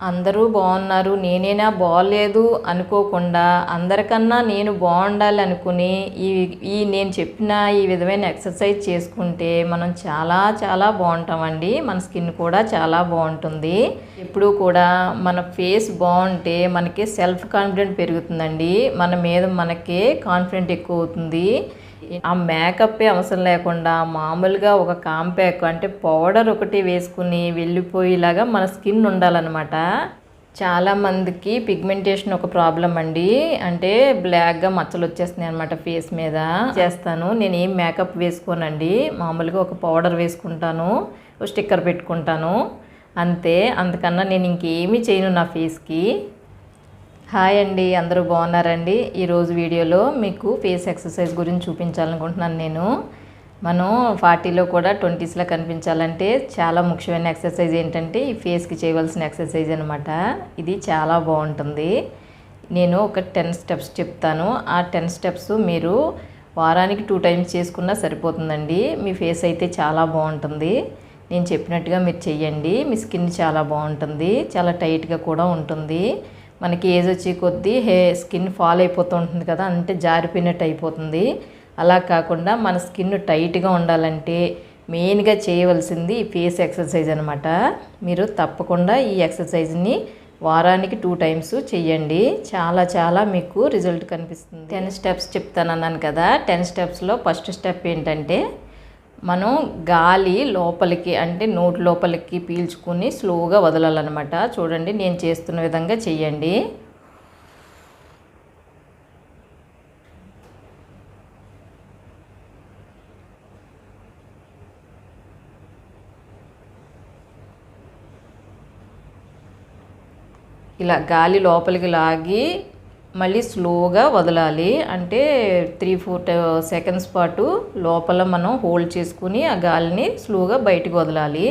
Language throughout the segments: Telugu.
అందరూ బాగున్నారు నేనేనా బాగలేదు అనుకోకుండా అందరికన్నా నేను బాగుండాలి అనుకుని ఈ ఈ నేను చెప్పిన ఈ విధమైన ఎక్సర్సైజ్ చేసుకుంటే మనం చాలా చాలా బాగుంటామండి. మన స్కిన్ కూడా చాలా బాగుంటుంది. ఎప్పుడూ కూడా మన ఫేస్ బాగుంటే మనకి సెల్ఫ్ కాన్ఫిడెంట్ పెరుగుతుందండి. మన మీద మనకే కాన్ఫిడెంట్ ఎక్కువ అవుతుంది. ఆ మేకప్ అవసరం లేకుండా మామూలుగా ఒక కాంపాక్ అంటే పౌడర్ ఒకటి వేసుకుని వెళ్ళిపోయేలాగా మన స్కిన్ ఉండాలన్నమాట. చాలా మందికి పిగ్మెంటేషన్ ఒక ప్రాబ్లం అండి. అంటే బ్లాక్గా మచ్చలు వచ్చేస్తున్నాయి అనమాట ఫేస్ మీద. చేస్తాను. నేను ఏం మేకప్ వేసుకోనండి. మామూలుగా ఒక పౌడర్ వేసుకుంటాను. ఒక స్టిక్కర్ పెట్టుకుంటాను. అంతే. అంతకన్నా నేను ఇంకేమీ చేయను నా ఫేస్కి. హాయ్ అండి అందరూ బాగున్నారండి? ఈరోజు వీడియోలో మీకు ఫేస్ ఎక్సర్సైజ్ గురించి చూపించాలనుకుంటున్నాను నేను. మనం ఫార్టీలో కూడా ట్వంటీస్లో కనిపించాలంటే చాలా ముఖ్యమైన ఎక్సర్సైజ్ ఏంటంటే ఈ ఫేస్కి చేయవలసిన ఎక్సర్సైజ్ అనమాట ఇది చాలా బాగుంటుంది. నేను ఒక టెన్ స్టెప్స్ చెప్తాను. ఆ టెన్ స్టెప్స్ మీరు వారానికి టూ టైమ్స్ చేసుకున్నా సరిపోతుందండి. మీ ఫేస్ అయితే చాలా బాగుంటుంది. నేను చెప్పినట్టుగా మీరు చెయ్యండి. మీ స్కిన్ చాలా బాగుంటుంది. చాలా టైట్గా కూడా ఉంటుంది. మనకి ఏజ్ వచ్చే కొద్దీ హే స్కిన్ ఫాల్ అయిపోతూ ఉంటుంది కదా అంటే జారిపోయినట్టు అయిపోతుంది. అలా కాకుండా మన స్కిన్ టైట్గా ఉండాలంటే మెయిన్గా చేయవలసింది ఈ ఫేస్ ఎక్సర్సైజ్ అనమాట మీరు తప్పకుండా ఈ ఎక్సర్సైజ్ని వారానికి టూ టైమ్స్ చేయండి చాలా చాలా మీకు రిజల్ట్ కనిపిస్తుంది. టెన్ స్టెప్స్ చెప్తాను అన్నాను కదా టెన్ స్టెప్స్లో ఫస్ట్ స్టెప్ ఏంటంటే మనం గాలి లోపలికి అంటే నోటి లోపలికి పీల్చుకుని స్లోగా వదలాలన్నమాట. చూడండి నేను చేస్తున్న విధంగా చెయ్యండి. ఇలా గాలి లోపలికి లాగి మళ్ళీ స్లోగా వదలాలి. అంటే త్రీ ఫోర్ సెకండ్స్ పాటు లోపల మనం హోల్డ్ చేసుకుని ఆ గాలిని స్లోగా బయటకు వదలాలి.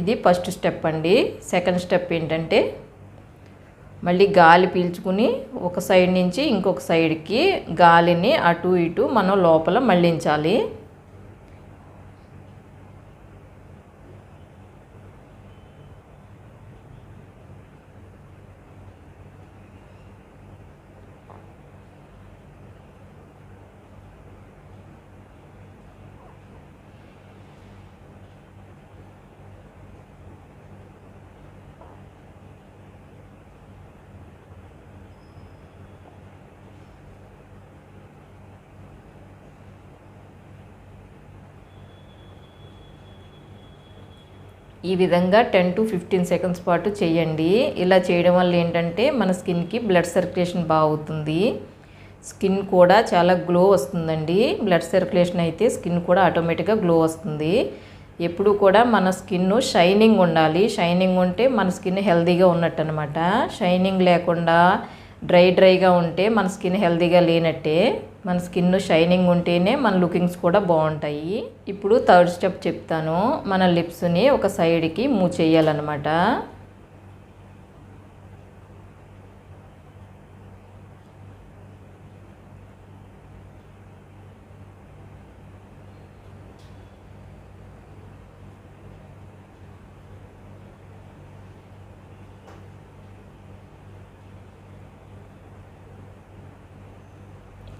ఇది ఫస్ట్ స్టెప్ అండి. సెకండ్ స్టెప్ ఏంటంటే మళ్ళీ గాలి పీల్చుకుని ఒక సైడ్ నుంచి ఇంకొక సైడ్కి గాలిని అటు ఇటు మనం లోపల మళ్ళించాలి. ఈ విధంగా టెన్ టు ఫిఫ్టీన్ సెకండ్స్ పాటు చేయండి. ఇలా చేయడం వల్ల ఏంటంటే మన స్కిన్కి బ్లడ్ సర్క్యులేషన్ బాగుతుంది. స్కిన్ కూడా చాలా గ్లో వస్తుందండి. బ్లడ్ సర్క్యులేషన్ అయితే స్కిన్ కూడా ఆటోమేటిక్గా గ్లో వస్తుంది. ఎప్పుడు కూడా మన స్కిన్ షైనింగ్ ఉండాలి. షైనింగ్ ఉంటే మన స్కిన్ హెల్తీగా ఉన్నట్టు అనమాట షైనింగ్ లేకుండా డ్రై డ్రైగా ఉంటే మన స్కిన్ హెల్తీగా లేనట్టే. మన స్కిన్ షైనింగ్ ఉంటేనే మన లుకింగ్స్ కూడా బాగుంటాయి. ఇప్పుడు థర్డ్ స్టెప్ చెప్తాను. మన లిప్స్ని ఒక సైడ్కి మూవ్ చేయాలన్నమాట.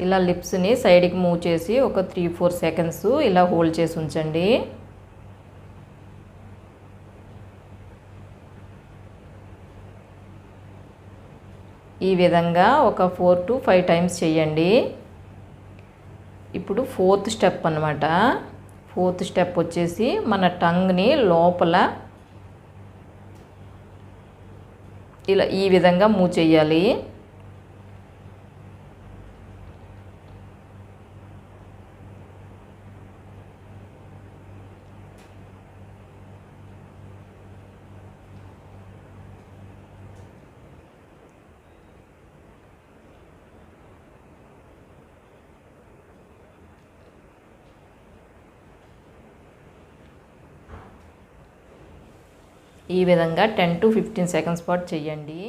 ఇలా లిప్స్ని సైడ్కి మూవ్ చేసి ఒక త్రీ ఫోర్ సెకండ్స్ ఇలా హోల్డ్ చేసి ఉంచండి. ఈ విధంగా ఒక ఫోర్ టు ఫైవ్ టైమ్స్ చేయండి. ఇప్పుడు ఫోర్త్ స్టెప్ అనమాట ఫోర్త్ స్టెప్ వచ్చేసి మన టంగ్ని లోపల ఇలా ఈ విధంగా మూవ్ చేయాలి. ఈ విధంగా టెన్ టు ఫిఫ్టీన్ సెకండ్స్ పాటు చేయండి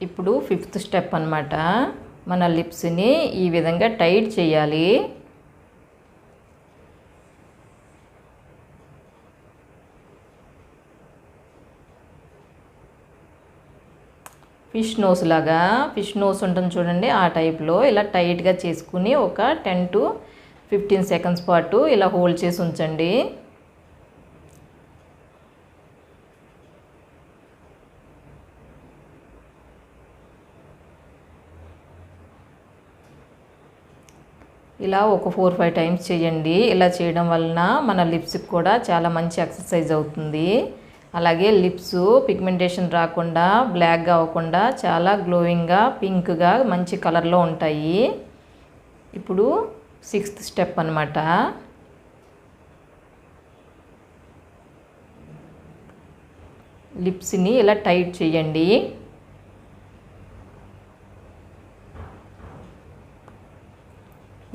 ఇప్పుడు ఫిఫ్త్ స్టెప్ అనమాట మన లిప్స్ని ఈ విధంగా టైట్ చేయాలి ఫిష్ నోస్ లాగా ఫిష్ నోస్ ఉంటుంది చూడండి ఆ టైప్లో. ఇలా టైట్గా చేసుకుని ఒక టెన్ టు ఫిఫ్టీన్ సెకండ్స్ పాటు ఇలా హోల్డ్ చేసి ఉంచండి. ఇలా ఒక ఫోర్ ఫైవ్ టైమ్స్ చేయండి. ఇలా చేయడం వలన మన లిప్స్కి కూడా చాలా మంచి ఎక్సర్సైజ్ అవుతుంది. అలాగే లిప్స్ పిగ్మెంటేషన్ రాకుండా బ్లాక్గా అవ్వకుండా చాలా గ్లోయింగ్గా పింక్గా మంచి కలర్లో ఉంటాయి. ఇప్పుడు సిక్స్త్ స్టెప్ అనమాట లిప్స్ని ఇలా టైట్ చేయండి.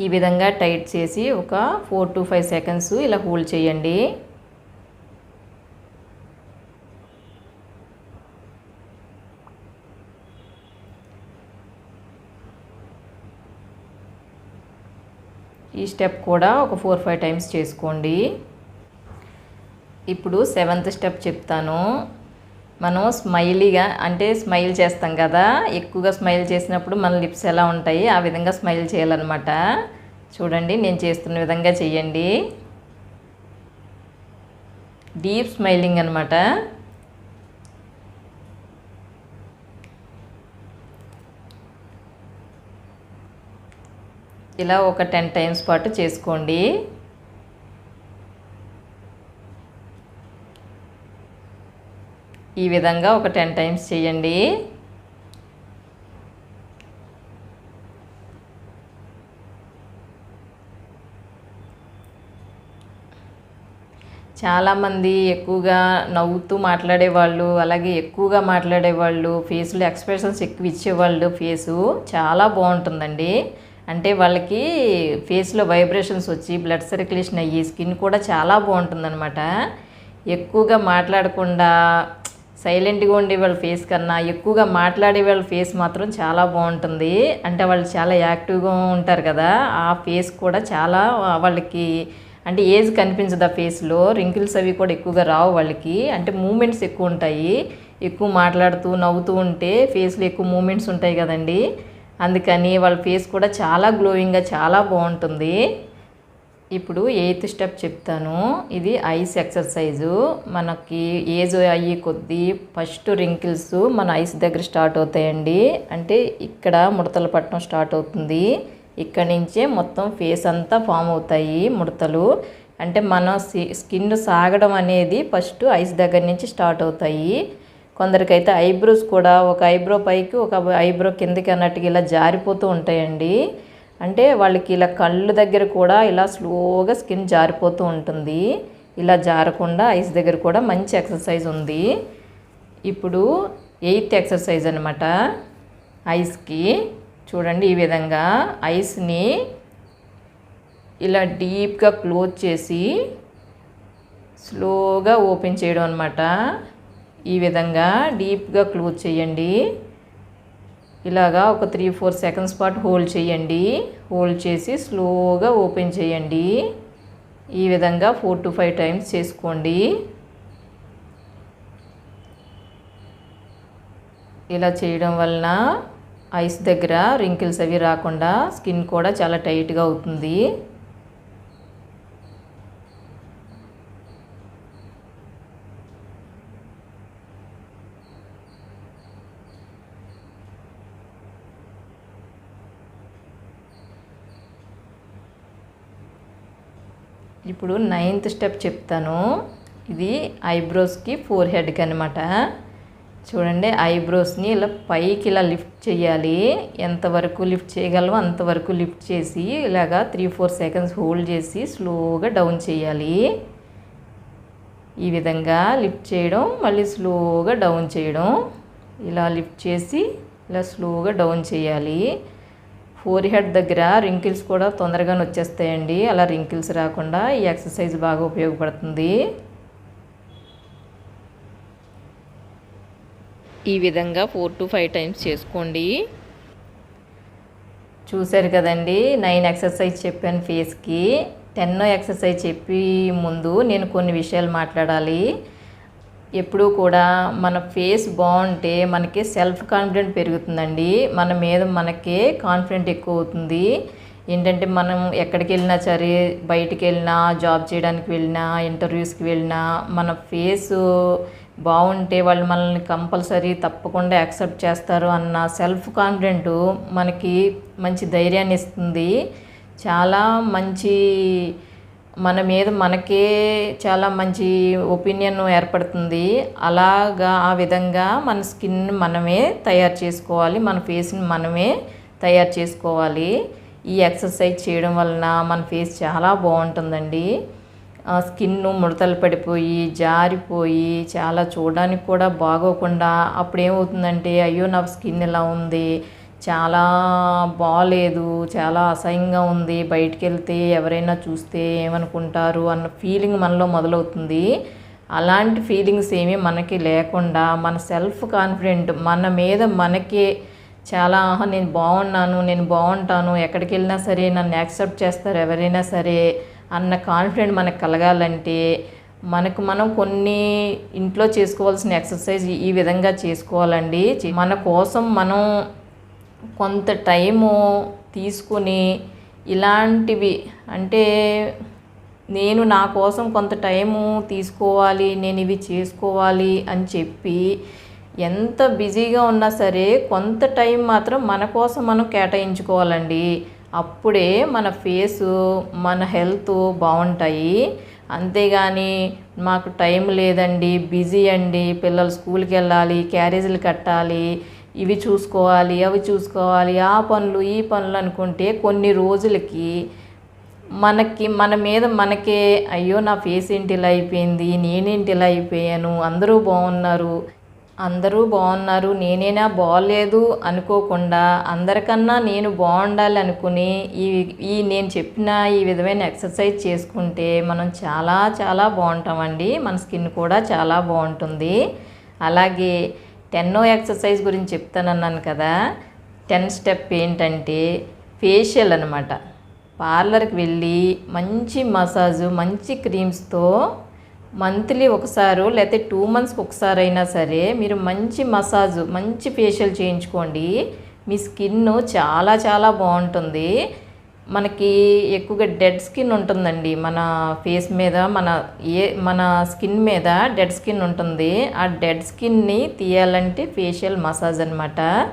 ఈ విధంగా టైట్ చేసి ఒక ఫోర్ టు ఫైవ్ సెకండ్స్ ఇలా హోల్డ్ చేయండి. ఈ స్టెప్ కూడా ఒక ఫోర్ ఫైవ్ టైమ్స్ చేసుకోండి. ఇప్పుడు సెవెంత్ స్టెప్ చెప్తాను. మనం స్మైలీగా అంటే స్మైల్ చేస్తాం కదా ఎక్కువగా స్మైల్ చేసినప్పుడు మన లిప్స్ ఎలా ఉంటాయి ఆ విధంగా స్మైల్ చేయాలన్నమాట. చూడండి నేను చేస్తున్న విధంగా చెయ్యండి. డీప్ స్మైలింగ్ అనమాట ఇలా ఒక టెన్ టైమ్స్ పాటు చేసుకోండి. ఈ విధంగా ఒక టెన్ టైమ్స్ చేయండి. చాలామంది ఎక్కువగా నవ్వుతూ మాట్లాడేవాళ్ళు అలాగే ఎక్కువగా మాట్లాడేవాళ్ళు ఫేస్లో ఎక్స్ప్రెషన్స్ ఎక్కువ ఇచ్చేవాళ్ళు ఫేసు చాలా బాగుంటుందండి. అంటే వాళ్ళకి ఫేస్లో వైబ్రేషన్స్ వచ్చి బ్లడ్ సర్క్యులేషన్ అయ్యి స్కిన్ కూడా చాలా బాగుంటుందన్నమాట. ఎక్కువగా మాట్లాడకుండా సైలెంట్గా ఉండే వాళ్ళ ఫేస్ కన్నా ఎక్కువగా మాట్లాడే వాళ్ళ ఫేస్ మాత్రం చాలా బాగుంటుంది. అంటే వాళ్ళు చాలా యాక్టివ్గా ఉంటారు కదా ఆ ఫేస్ కూడా చాలా వాళ్ళకి అంటే ఏజ్ కనిపించదు ఆ ఫేస్లో. రింకిల్స్ అవి కూడా ఎక్కువగా రావు వాళ్ళకి. అంటే మూమెంట్స్ ఎక్కువ ఉంటాయి. ఎక్కువ మాట్లాడుతూ నవ్వుతూ ఉంటే ఫేస్లో ఎక్కువ మూమెంట్స్ ఉంటాయి కదండి. అందుకని వాళ్ళ ఫేస్ కూడా చాలా గ్లోయింగ్గా చాలా బాగుంటుంది. ఇప్పుడు ఎయిత్ స్టెప్ చెప్తాను. ఇది ఐస్ ఎక్సర్సైజు. మనకి ఏజ్ అయ్యే కొద్దీ ఫస్ట్ రింకిల్స్ మన ఐస్ దగ్గర స్టార్ట్ అవుతాయండి. అంటే ఇక్కడ ముడతలు పట్టడం స్టార్ట్ అవుతుంది. ఇక్కడ నుంచే మొత్తం ఫేస్ అంతా ఫామ్ అవుతాయి ముడతలు. అంటే మన స్కిన్ సాగడం అనేది ఫస్ట్ ఐస్ దగ్గర నుంచి స్టార్ట్ అవుతాయి. కొందరికైతే ఐబ్రోస్ కూడా ఒక ఐబ్రో పైకి ఒక ఐబ్రో కిందకి అన్నట్టుగా ఇలా జారిపోతూ ఉంటాయండి. అంటే వాళ్ళకి ఇలా కళ్ళు దగ్గర కూడా ఇలా స్లోగా స్కిన్ జారిపోతూ ఉంటుంది. ఇలా జారకుండా ఐస్ దగ్గర కూడా మంచి ఎక్సర్సైజ్ ఉంది. ఇప్పుడు ఎయిత్ ఎక్సర్సైజ్ అనమాట ఐస్కి చూడండి ఈ విధంగా ఐస్ని ఇలా డీప్గా క్లోజ్ చేసి స్లోగా ఓపెన్ చేయడం అనమాట ఈ విధంగా డీప్గా క్లోజ్ చేయండి. ఇలాగా ఒక త్రీ ఫోర్ సెకండ్స్ పాటు హోల్డ్ చేయండి. హోల్డ్ చేసి స్లోగా ఓపెన్ చేయండి. ఈ విధంగా ఫోర్ టు ఫైవ్ టైమ్స్ చేసుకోండి. ఇలా చేయడం వలన ఐస్ దగ్గర రింకిల్స్ అవి రాకుండా స్కిన్ కూడా చాలా టైట్గా అవుతుంది. ఇప్పుడు నైన్త్ స్టెప్ చెప్తాను. ఇది ఐబ్రోస్కి ఫోర్ హెడ్కి అనమాట చూడండి ఐబ్రోస్ని ఇలా పైకి ఇలా లిఫ్ట్ చేయాలి. ఎంతవరకు లిఫ్ట్ చేయగలమో అంతవరకు లిఫ్ట్ చేసి ఇలాగా త్రీ ఫోర్ సెకండ్స్ హోల్డ్ చేసి స్లోగా డౌన్ చేయాలి. ఈ విధంగా లిఫ్ట్ చేయడం మళ్ళీ స్లోగా డౌన్ చేయడం. ఇలా లిఫ్ట్ చేసి ఇలా స్లోగా డౌన్ చేయాలి. ఫోర్ హెడ్ దగ్గర రింకిల్స్ కూడా తొందరగానే వచ్చేస్తాయండి. అలా రింకిల్స్ రాకుండా ఈ ఎక్సర్సైజ్ బాగా ఉపయోగపడుతుంది. ఈ విధంగా ఫోర్ టు ఫైవ్ టైమ్స్ చేసుకోండి. చూశారు కదండి నైన్ ఎక్సర్సైజ్ చెప్పాను ఫేస్కి టెన్ ఎక్సర్సైజ్ చెప్పి ముందు నేను కొన్ని విషయాలు మాట్లాడాలి. ఎప్పుడూ కూడా మన ఫేస్ బాగుంటే మనకి సెల్ఫ్ కాన్ఫిడెంట్ పెరుగుతుందండి. మన మీద మనకే కాన్ఫిడెంట్ ఎక్కువ అవుతుంది ఏంటంటే మనం ఎక్కడికి వెళ్ళినా సరే బయటికి వెళ్ళినా జాబ్ చేయడానికి వెళ్ళినా ఇంటర్వ్యూస్కి వెళ్ళినా మన ఫేస్ బాగుంటే వాళ్ళు మనల్ని కంపల్సరీ తప్పకుండా యాక్సెప్ట్ చేస్తారు అన్న సెల్ఫ్ కాన్ఫిడెంట్ మనకి మంచి ధైర్యాన్ని ఇస్తుంది. చాలా మంచి మన మీద మనకే చాలా మంచి ఒపీనియన్ ఏర్పడుతుంది. అలాగా ఆ విధంగా మన స్కిన్ మనమే తయారు చేసుకోవాలి. మన ఫేస్ని మనమే తయారు చేసుకోవాలి. ఈ ఎక్సర్సైజ్ చేయడం వలన మన ఫేస్ చాలా బాగుంటుందండి. స్కిన్ ముడతలు పడిపోయి జారిపోయి చాలా చూడడానికి కూడా బాగోకుండా అప్పుడు ఏమవుతుందంటే అయ్యో నా స్కిన్ ఇలా ఉంది. చాలా బాగాలేదు చాలా అసహ్యంగా ఉంది. బయటికి వెళ్తే ఎవరైనా చూస్తే ఏమనుకుంటారు అన్న ఫీలింగ్ మనలో మొదలవుతుంది. అలాంటి ఫీలింగ్స్ ఏమీ మనకి లేకుండా మన సెల్ఫ్ కాన్ఫిడెంట్ మన మీద మనకే చాలా "ఆహా, నేను బాగున్నాను నేను బాగుంటాను ఎక్కడికి వెళ్ళినా సరే నన్ను యాక్సెప్ట్ చేస్తారు ఎవరైనా సరే అన్న కాన్ఫిడెంట్ మనకు కలగాలంటే మనకు మనం కొన్ని ఇంట్లో చేసుకోవాల్సిన ఎక్సర్సైజ్ ఈ విధంగా చేసుకోవాలండి. మన కోసం మనం కొంత టైము తీసుకుని ఇలాంటివి అంటే నేను నా కోసం కొంత టైము తీసుకోవాలి నేను ఇవి చేసుకోవాలి అని చెప్పి ఎంత బిజీగా ఉన్నా సరే కొంత టైం మాత్రం మన కోసం మనం కేటాయించుకోవాలండి. అప్పుడే మన ఫేసు మన హెల్త్ బాగుంటాయి. అంతేగాని మాకు టైం లేదండి బిజీ అండి. పిల్లలు స్కూల్కి వెళ్ళాలి క్యారేజీలు కట్టాలి ఇవి చూసుకోవాలి అవి చూసుకోవాలి ఆ పనులు ఈ పనులు అనుకుంటే కొన్ని రోజులకి మనకి మన మీద మనకే అయ్యో నా ఫేస్ ఏంటి ఇలా అయిపోయింది నేనేంటి ఇలా అయిపోయాను అందరూ బాగున్నారు అందరూ బాగున్నారు నేనేనా బాగలేదు అనుకోకుండా అందరికన్నా నేను బాగుండాలి అనుకుని ఈ ఈ నేను చెప్పిన ఈ విధమైన ఎక్సర్సైజ్ చేసుకుంటే మనం చాలా చాలా బాగుంటామండి. మన స్కిన్ కూడా చాలా బాగుంటుంది. అలాగే టెన్నో ఎక్సర్సైజ్ గురించి చెప్తానన్నాను కదా. టెన్ స్టెప్ ఏంటంటే ఫేషియల్ అనమాట పార్లర్కి వెళ్ళి మంచి మసాజు మంచి క్రీమ్స్తో మంత్లీ ఒకసారి లేకపోతే టూ మంత్స్కి ఒకసారి అయినా సరే మీరు మంచి మసాజు మంచి ఫేషియల్ చేయించుకోండి. మీ స్కిన్ చాలా చాలా బాగుంటుంది. మనకి ఎక్కువగా డెడ్ స్కిన్ ఉంటుందండి. మన ఫేస్ మీద మన ఏ మన స్కిన్ మీద డెడ్ స్కిన్ ఉంటుంది. ఆ డెడ్ స్కిన్ని తీయాలంటే ఫేషియల్ మసాజ్ అనమాట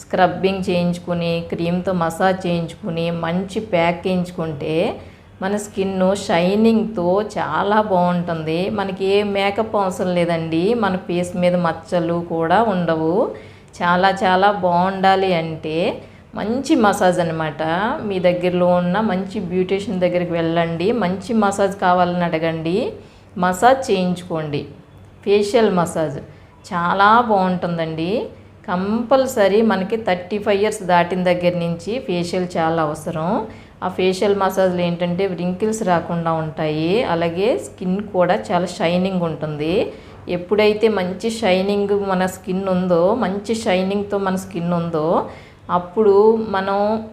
స్క్రబ్బింగ్ చేయించుకుని క్రీమ్తో మసాజ్ చేయించుకుని మంచి ప్యాక్ చేయించుకుంటే మన స్కిన్ షైనింగ్తో చాలా బాగుంటుంది. మనకి ఏ మేకప్ అవసరం లేదండి. మన ఫేస్ మీద మచ్చలు కూడా ఉండవు. చాలా చాలా బాగుండాలి అంటే మంచి మసాజ్ అనమాట మీ దగ్గరలో ఉన్న మంచి బ్యూటీషియన్ దగ్గరికి వెళ్ళండి. మంచి మసాజ్ కావాలని అడగండి. మసాజ్ చేయించుకోండి. ఫేషియల్ మసాజ్ చాలా బాగుంటుందండి. కంపల్సరీ మనకి థర్టీ ఫైవ్ ఇయర్స్ దాటిన దగ్గర నుంచి ఫేషియల్ చాలా అవసరం. ఆ ఫేషియల్ మసాజ్లు ఏంటంటే రింకిల్స్ రాకుండా ఉంటాయి. అలాగే స్కిన్ కూడా చాలా షైనింగ్ ఉంటుంది. ఎప్పుడైతే మంచి షైనింగ్ మన స్కిన్ ఉందో మంచి షైనింగ్తో మన స్కిన్ ఉందో అప్పుడు మనం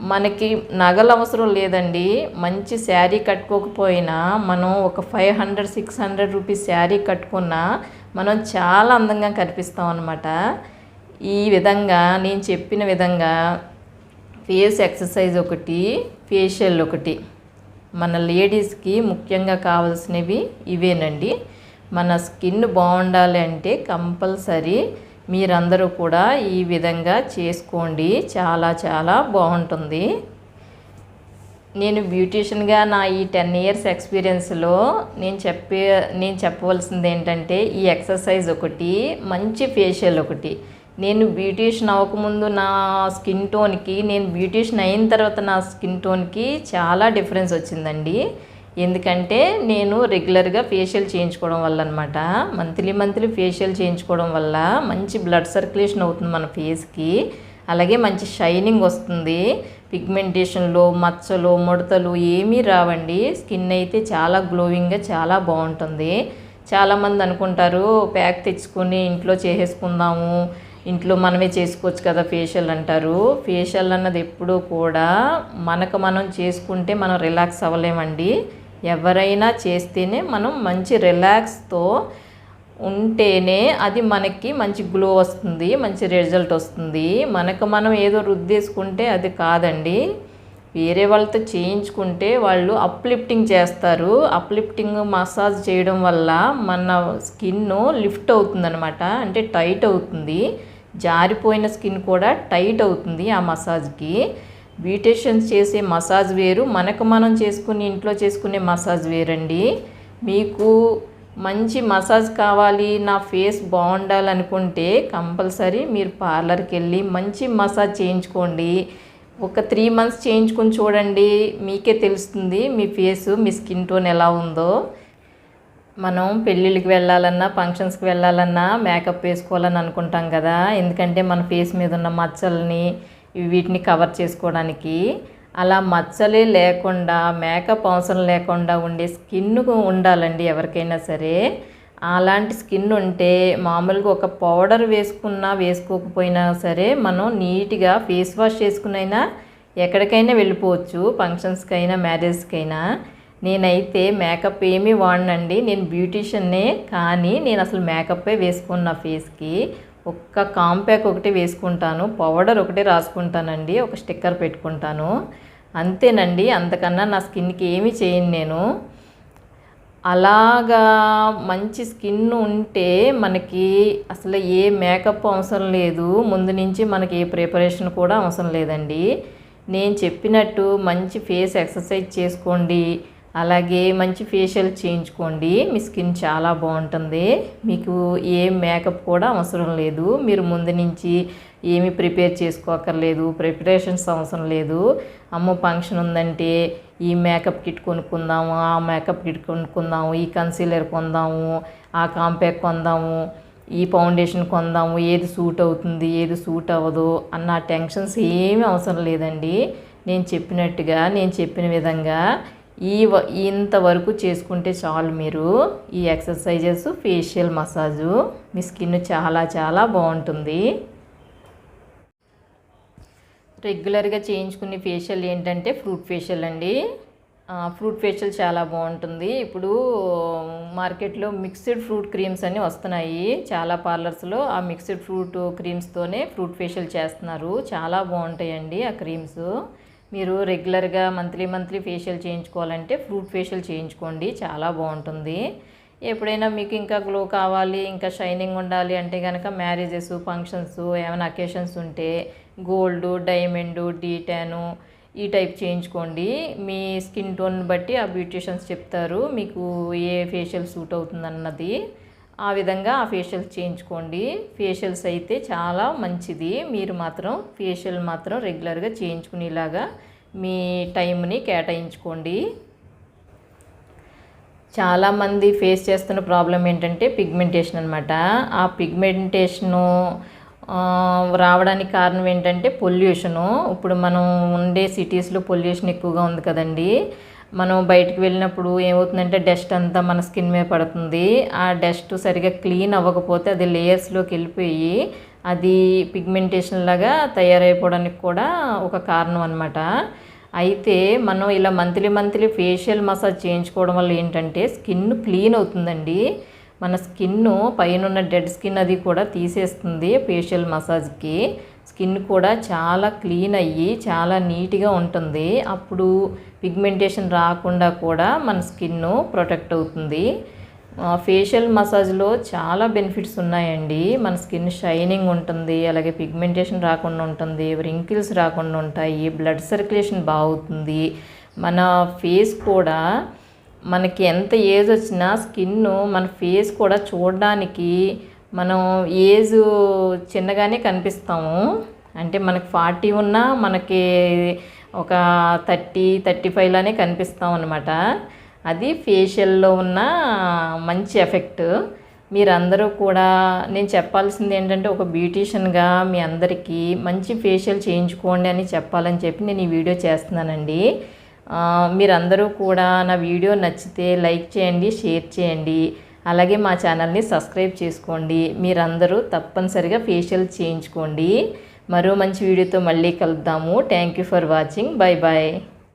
మనకి నగలు అవసరం లేదండి. మంచి శారీ కట్టుకోకపోయినా మనం ఒక five hundred six hundred rupees sari కట్టుకున్నా మనం చాలా అందంగా కనిపిస్తాం అనమాట ఈ విధంగా నేను చెప్పిన విధంగా ఫేస్ ఎక్సర్సైజ్ ఒకటి ఫేషియల్ ఒకటి. మన లేడీస్కి ముఖ్యంగా కావాల్సినవి ఇవేనండి. మన స్కిన్ బాగుండాలి అంటే కంపల్సరీ మీరందరూ కూడా ఈ విధంగా చేసుకోండి. చాలా చాలా బాగుంటుంది. నేను బ్యూటీషియన్గా నా ఈ టెన్ ఇయర్స్ ఎక్స్పీరియన్స్లో నేను చెప్పే నేను చెప్పవలసింది ఏంటంటే ఈ ఎక్సర్సైజ్ ఒకటి మంచి ఫేషియల్ ఒకటి. నేను బ్యూటీషియన్ అవ్వకముందు నా స్కిన్ టోన్కి నేను బ్యూటీషియన్ అయిన తర్వాత నా స్కిన్ టోన్కి చాలా డిఫరెన్స్ వచ్చిందండి. ఎందుకంటే నేను రెగ్యులర్గా ఫేషియల్ చేయించుకోవడం వల్ల అనమాట మంత్లీ మంత్లీ ఫేషియల్ చేయించుకోవడం వల్ల మంచి బ్లడ్ సర్క్యులేషన్ అవుతుంది మన ఫేస్కి అలాగే మంచి షైనింగ్ వస్తుంది. పిగ్మెంటేషన్లో మచ్చలు ముడతలు ఏమీ రావండి. స్కిన్ అయితే చాలా గ్లోయింగ్గా చాలా బాగుంటుంది. చాలామంది అనుకుంటారు ప్యాక్ తెచ్చుకొని ఇంట్లో చేసేసుకుందాము. ఇంట్లో మనమే చేసుకోవచ్చు కదా ఫేషియల్ అంటారు. ఫేషియల్ అన్నది ఎప్పుడూ కూడా మనకు మనం చేసుకుంటే మనం రిలాక్స్ అవ్వలేమండి. ఎవరైనా చేస్తేనే మనం మంచి రిలాక్స్తో ఉంటేనే అది మనకి మంచి గ్లో వస్తుంది మంచి రిజల్ట్ వస్తుంది. మనకు మనం ఏదో రుద్దేసుకుంటే అది కాదండి. వేరే వాళ్ళతో చేయించుకుంటే వాళ్ళు అప్లిఫ్టింగ్ చేస్తారు. అప్లిఫ్టింగ్ మసాజ్ చేయడం వల్ల మన స్కిన్ లిఫ్ట్ అవుతుందనమాట అంటే టైట్ అవుతుంది. జారిపోయిన స్కిన్ కూడా టైట్ అవుతుంది ఆ మసాజ్కి బ్యూటీషియన్స్ చేసే మసాజ్ వేరు మనకు మనం చేసుకుని ఇంట్లో చేసుకునే మసాజ్ వేరండి. మీకు మంచి మసాజ్ కావాలి నా ఫేస్ బాగుండాలనుకుంటే కంపల్సరీ మీరు పార్లర్కి వెళ్ళి మంచి మసాజ్ చేయించుకోండి. ఒక త్రీ మంత్స్ చేయించుకొని చూడండి మీకే తెలుస్తుంది మీ ఫేస్ మీ స్కిన్ టోన్ ఎలా ఉందో. మనం పెళ్ళిళ్ళకి వెళ్ళాలన్నా ఫంక్షన్స్కి వెళ్ళాలన్నా మేకప్ వేసుకోవాలని అనుకుంటాం కదా. ఎందుకంటే మన ఫేస్ మీద ఉన్న మచ్చల్ని వీటిని కవర్ చేసుకోవడానికి అలా మచ్చలే లేకుండా మేకప్ అవసరం లేకుండా ఉండే స్కిన్ ఉండాలండి ఎవరికైనా సరే. అలాంటి స్కిన్ ఉంటే మామూలుగా ఒక పౌడర్ వేసుకున్నా వేసుకోకపోయినా సరే మనం నీట్గా ఫేస్ వాష్ చేసుకునైనా ఎక్కడికైనా వెళ్ళిపోవచ్చు ఫంక్షన్స్కైనా మ్యారేజ్కైనా. నేనైతే మేకప్ ఏమీ వాడనండి. నేను బ్యూటీషియన్నే కానీ నేను అసలు మేకప్పే వేసుకున్న ఫేస్కి. ఒక్క కాంపాక్ ఒకటి వేసుకుంటాను పౌడర్ ఒకటి రాసుకుంటానండి ఒక స్టిక్కర్ పెట్టుకుంటాను. అంతేనండి అంతకన్నా నా స్కిన్కి ఏమీ చేయను నేను. అలాగా మంచి స్కిన్ ఉంటే మనకి అసలు ఏ మేకప్ అవసరం లేదు. ముందు నుంచి మనకి ఏ ప్రిపరేషన్ కూడా అవసరం లేదండి. నేను చెప్పినట్టు మంచి ఫేస్ ఎక్సర్సైజ్ చేసుకోండి. అలాగే మంచి ఫేషియల్ చేయించుకోండి. మీ స్కిన్ చాలా బాగుంటుంది. మీకు ఏ మేకప్ కూడా అవసరం లేదు. మీరు ముందు నుంచి ఏమి ప్రిపేర్ చేసుకోకర్లేదు. ప్రిపరేషన్స్ అవసరం లేదు. అమ్మ ఫంక్షన్ ఉందంటే ఈ మేకప్ కిట్ కొనుక్కుందాము ఆ మేకప్ కిట్ కొనుక్కుందాము ఈ కన్సీలర్ కొందాము ఆ కాంపాక్ట్ కొందాము ఈ ఫౌండేషన్ కొందాము ఏది సూట్ అవుతుంది ఏది సూట్ అవ్వదు అన్న టెన్షన్స్ ఏమీ అవసరం లేదండి. నేను చెప్పినట్టుగా నేను చెప్పిన విధంగా ఈ ఇంతవరకు చేసుకుంటే చాలు మీరు. ఈ ఎక్సర్సైజెస్ ఫేషియల్ మసాజు మీ స్కిన్ చాలా చాలా బాగుంటుంది. రెగ్యులర్గా చేయించుకునే ఫేషియల్ ఏంటంటే ఫ్రూట్ ఫేషియల్ అండి. ఫ్రూట్ ఫేషియల్ చాలా బాగుంటుంది. ఇప్పుడు మార్కెట్లో మిక్స్డ్ ఫ్రూట్ క్రీమ్స్ అన్నీ వస్తున్నాయి. చాలా పార్లర్స్లో ఆ మిక్స్డ్ ఫ్రూట్ క్రీమ్స్తోనే ఫ్రూట్ ఫేషియల్ చేస్తున్నారు. చాలా బాగుంటాయండి ఆ క్రీమ్స్. మీరు రెగ్యులర్గా మంత్లీ మంత్లీ ఫేషియల్ చేయించుకోవాలంటే ఫ్రూట్ ఫేషియల్ చేయించుకోండి చాలా బాగుంటుంది. ఎప్పుడైనా మీకు ఇంకా గ్లో కావాలి ఇంకా షైనింగ్ ఉండాలి అంటే కనుక మ్యారేజెస్ ఫంక్షన్స్ ఏమైనా అకేషన్స్ ఉంటే గోల్డ్ డైమండ్ డీటాను ఈ టైప్ చేయించుకోండి. మీ స్కిన్ టోన్ బట్టి ఆ బ్యూటిషియన్స్ చెప్తారు మీకు ఏ ఫేషియల్ సూట్ అవుతుందన్నది. ఆ విధంగా ఆ ఫేషియల్ చేయించుకోండి. ఫేషియల్స్ అయితే చాలా మంచిది. మీరు మాత్రం ఫేషియల్ మాత్రం రెగ్యులర్గా చేయించుకునేలాగా మీ టైంని కేటాయించుకోండి. చాలామంది ఫేస్ చేస్తున్న ప్రాబ్లం ఏంటంటే పిగ్మెంటేషన్ అనమాట ఆ పిగ్మెంటేషను రావడానికి కారణం ఏంటంటే పొల్యూషను ఇప్పుడు మనం ఉండే సిటీస్లో పొల్యూషన్ ఎక్కువగా ఉంది కదండీ. మనం బయటకు వెళ్ళినప్పుడు ఏమవుతుందంటే డస్ట్ అంతా మన స్కిన్ మీద పడుతుంది. ఆ డస్ట్ సరిగా క్లీన్ అవ్వకపోతే అది లేయర్స్లోకి వెళ్ళిపోయి అది పిగ్మెంటేషన్ లాగా తయారైపోవడానికి కూడా ఒక కారణం అనమాట అయితే మనం ఇలా మంత్లీ మంత్లీ ఫేషియల్ మసాజ్ చేయించుకోవడం వల్ల ఏంటంటే స్కిన్ క్లీన్ అవుతుందండి. మన స్కిన్ పైన ఉన్న డెడ్ స్కిన్ అది కూడా తీసేస్తుంది ఫేషియల్ మసాజ్కి స్కిన్ కూడా చాలా క్లీన్ అయ్యి చాలా నీట్గా ఉంటుంది. అప్పుడు పిగ్మెంటేషన్ రాకుండా కూడా మన స్కిన్ ప్రొటెక్ట్ అవుతుంది. ఫేషియల్ మసాజ్లో చాలా బెనిఫిట్స్ ఉన్నాయండి. మన స్కిన్ షైనింగ్ ఉంటుంది అలాగే పిగ్మెంటేషన్ రాకుండా ఉంటుంది రింకిల్స్ రాకుండా ఉంటాయి బ్లడ్ సర్క్యులేషన్ బాగుతుంది. మన ఫేస్ కూడా మనకి ఎంత ఏజ్ వచ్చినా స్కిన్ మన ఫేస్ కూడా చూడడానికి మనం ఏజ్ చిన్నగానే కనిపిస్తాము. అంటే మనకి ఫార్టీ ఉన్నా మనకి ఒక థర్టీ థర్టీ ఫైవ్లానే కనిపిస్తాం అనమాట అది ఫేషియల్లో ఉన్న మంచి ఎఫెక్ట్. మీరందరూ కూడా నేను చెప్పాల్సింది ఏంటంటే ఒక బ్యూటీషియన్గా మీ అందరికీ మంచి ఫేషియల్ చేయించుకోండి అని చెప్పాలని చెప్పి నేను ఈ వీడియో చేస్తున్నానండి. మీరందరూ కూడా నా వీడియో నచ్చితే లైక్ చేయండి షేర్ చేయండి. అలాగే మా ఛానల్ని సబ్స్క్రైబ్ చేసుకోండి. మీరందరూ తప్పనిసరిగా ఫేషియల్ చేయించుకోండి. మరో మంచి వీడియోతో మళ్ళీ కలుద్దాము. Thank you for watching bye bye